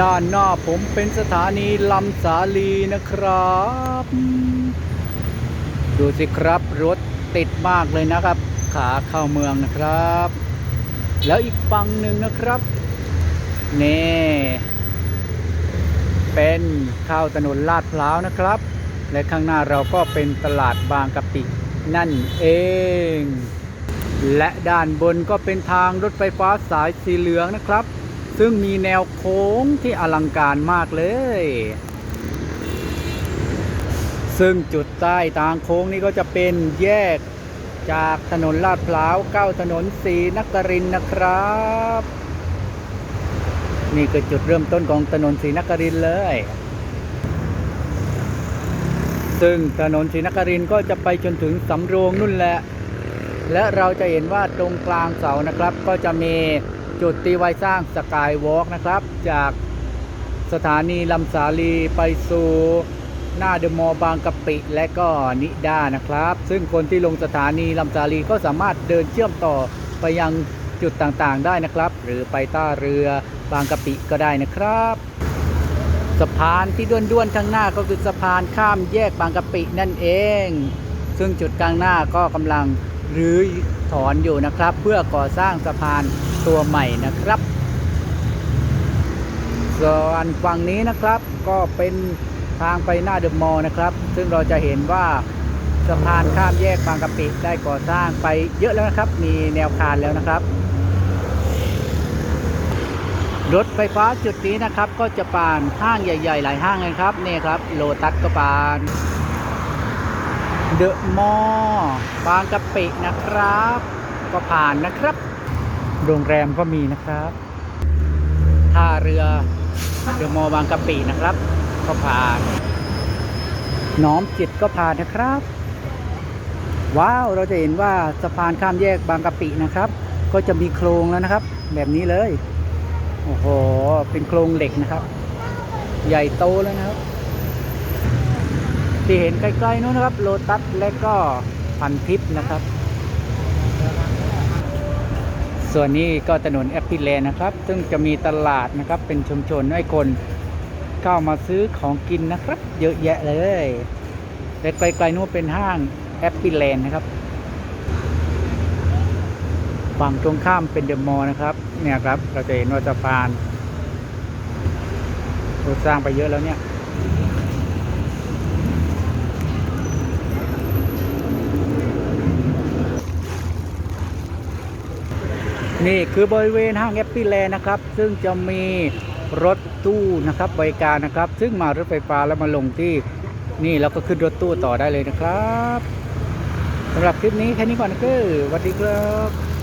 ด้านหน้าผมเป็นสถานีลำสาลีนะครับ ดูสิครับรถติดมากเลยนะครับ ขาเข้าเมืองนะครับ แล้วอีกฝั่งหนึ่งนะครับนี่เป็นเข้าถนนลาดพร้าวนะครับ และข้างหน้าเราก็เป็นตลาดบางกะปินั่นเอง และด้านบนก็เป็นทางรถไฟฟ้าสายสีเหลืองนะครับ ซึ่งมีแนวโค้งที่อลังการมากเลย ซึ่งจุดใต้ทางโค้งนี้ก็จะเป็นแยกจากถนนลาดพร้าวเข้าถนนศรีนครินทร์นะครับ นี่คือจุดเริ่มต้นของถนนศรีนครินเลย ซึ่งถนนศรีนครินก็จะไปจนถึงสำโรงนู่นแหละ และเราจะเห็นว่าตรงกลางเสานะครับก็จะมี จุดตีไว้สร้างสกายวอล์กนะครับ จากสถานีลำสาลีไปสู่หน้าเดอะมอลล์บางกะปิ และก็นิด้านะครับ ซึ่งคนที่ลงสถานีลำสาลีก็สามารถเดินเชื่อมต่อไปยังจุดต่างๆ ได้นะครับ หรือไปท่าเรือบางกะปิก็ได้นะครับ สะพานที่ด้วนๆข้างหน้าก็คือสะพานข้ามแยกบางกะปินั่นเอง ซึ่งจุดกลางหน้าก็กำลัง รื้อถอนอยู่นะครับ เพื่อก่อสร้างสะพานตัวใหม่นะครับ ส่วนฝั่งนี้นะครับก็เป็นทางไปหน้าเดอะมอลล์นะครับ ซึ่งเราจะเห็นว่าสะพานข้ามแยกบางกะปิได้ก่อสร้างไปเยอะแล้วนะครับ มีแนวคานแล้วนะครับ รถไฟฟ้าจุดนี้นะครับ ก็จะผ่านห้างใหญ่ ๆ หลายห้างเลยครับนี่ครับ โลตัสก็ผ่าน เดอะมอบางกะปินะครับ ก็ผ่านนะครับ โรงแรมก็มีนะครับท่าเรือเดอะมอบางกะปินะครับ ก็ผ่านน้อมจิตก็ผ่านนะครับ ว้าวเราจะเห็นว่าสะพานข้ามแยกบางกะปินะครับ ก็จะมีโครงแล้วนะครับ แบบนี้เลยโอ้โหเป็นโครงเหล็กนะครับ ใหญ่โตแล้วนะครับ ที่เห็นใกล้ๆนู้นนะครับ โลตัสและก็พันทิพย์นะครับ ส่วนนี้ก็ถนนแอปพิแลนนะครับ ซึ่งจะมีตลาดนะครับ เป็นชุมชนให้คนเข้ามาซื้อของกินนะครับ เยอะแยะเลยและไกลๆนู้นเป็นห้างแอปพิแลนนะครับฝั่งตรงข้ามเป็นเดอะมอลล์นะครับ เนี่ยครับ เราจะเห็นว่าสะพานเราสร้างไปเยอะแล้วเนี่ย นี่คือบริเวณห้างแอปปี้แลนด์นะครับ ซึ่งจะมีรถตู้นะครับบริการนะครับ ซึ่งมารถไฟฟ้าแล้วมาลงที่นี่เราก็ขึ้นรถตู้ต่อได้เลยนะครับสำหรับคลิปนี้แค่นี้ก่อนนะครับสวัสดีครับ